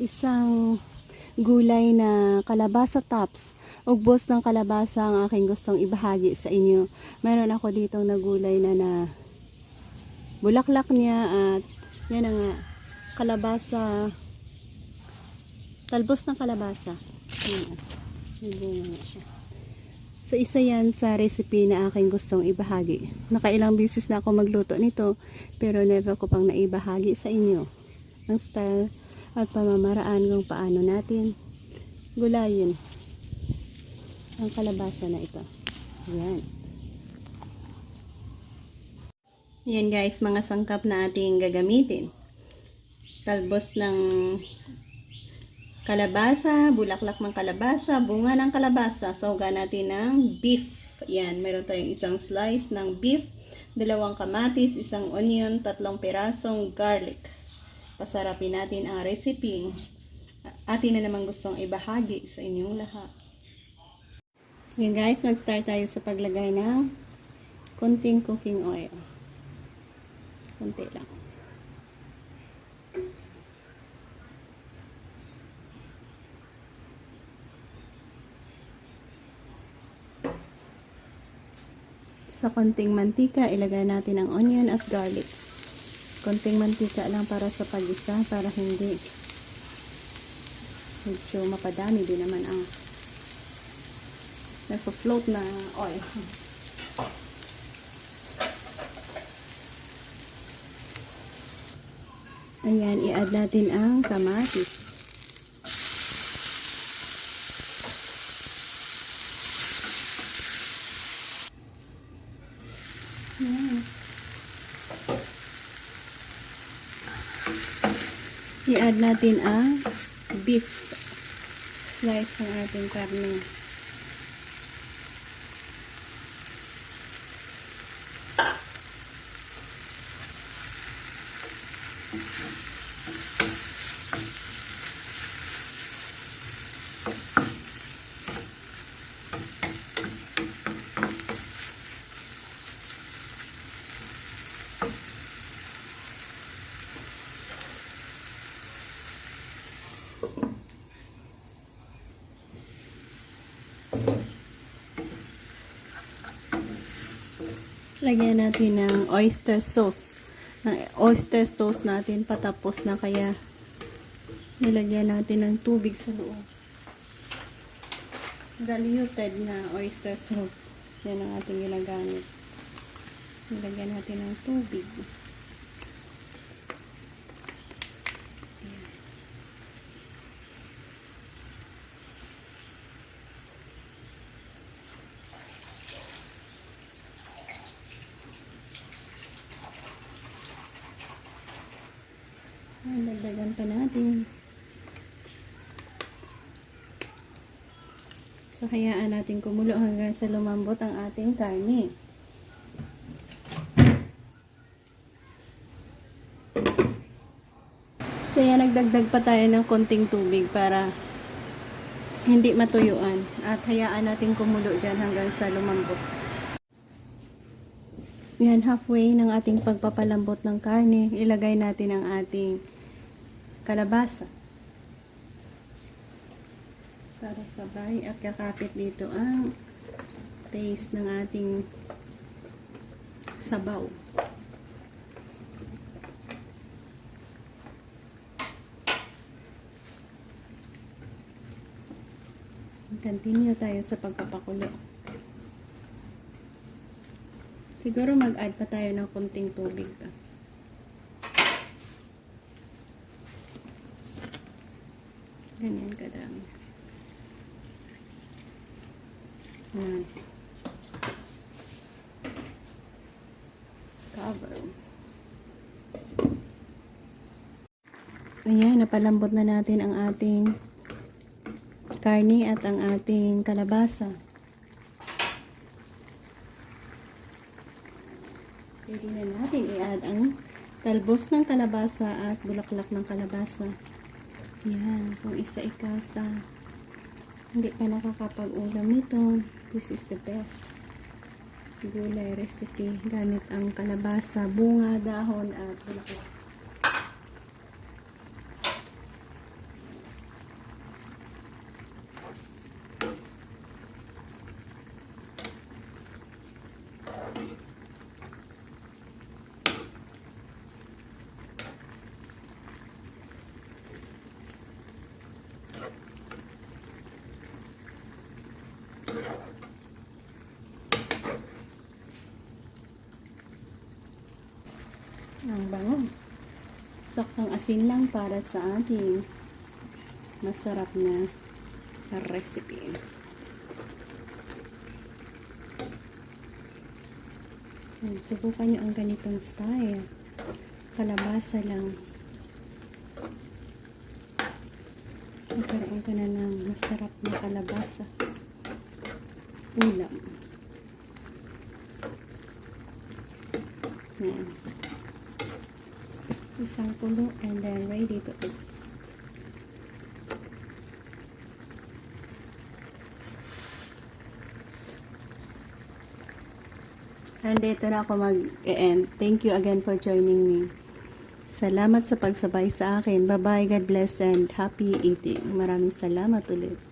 isang gulay na kalabasa tops. Ugbos ng kalabasa ang aking gustong ibahagi sa inyo. Meron ako ditong na gulay na na bulaklak niya at yan na nga kalabasa talbos ng kalabasa. Yan. Bunga nga siya. So isa yan sa recipe na aking gustong ibahagi. Nakailang bisis na ako magluto nito pero never ko pang naibahagi sa inyo ang style at pamamaraan kung paano natin gulayin ang kalabasa na ito. Yan. Yan guys, mga sangkap na ating gagamitin. Talbos ng kalabasa, bulaklak ng kalabasa, bunga ng kalabasa. Sauga natin ng beef. Yan, meron tayong isang slice ng beef, dalawang kamatis, isang onion, tatlong pirasong garlic. Pasarapin natin ang recipe. Atin na naman gustong ibahagi sa inyong lahat. Yan guys, mag-start tayo sa paglagay ng kunting cooking oil. Kunti lang. Sa konting mantika, ilagay natin ang onion at garlic. Konting mantika lang para sa pag-isa, para hindi medyo mapadami din naman ang nasa-float na oil. Ayan, i-add natin ang kamatis. Ayan. I-add natin ang beef slice ng ating karne. Lagyan natin ng oyster sauce. Ng oyster sauce natin patapos na kaya nilagyan natin ng tubig sa loob. Diluted na oyster sauce. Yan ang ating ginagamit. Nilagyan natin ng tubig. Ayan, dagdagan pa natin. So, hayaan natin kumulo hanggang sa lumambot ang ating karne. Kaya nagdagdag pa tayo ng konting tubig para hindi matuyuan. At hayaan natin kumulo dyan hanggang sa lumambot. Yan, halfway ng ating pagpapalambot ng karne, ilagay natin ang ating kalabasa. Para sabay at kakapit dito ang taste ng ating sabaw. Continue tayo sa pagpapakulo. Siguro mag-add pa tayo ng konting tubig. ah. Ganyan kadami. Yan. Cover. Ayan, napalambot na natin ang ating karne at ang ating kalabasa. Pwede na natin i-add ang talbos ng kalabasa at bulaklak ng kalabasa. Yan, kung isa ika sa hindi ka nakakapag-ulam nito, this is the best gulay recipe gamit ang kalabasa, bunga, dahon at bulaklak. Saktong asin lang para sa ating masarap na recipe. Yan, subukan nyo ang ganitong style. Kalabasa lang. Magkaroon ka na ng masarap na kalabasa. Ulam. Yan. Isang pulo and then ready to eat. And dito na ako mag-end. Thank you again for joining me. Salamat sa pagsabay sa akin. Bye-bye. God bless and happy eating. Maraming salamat ulit.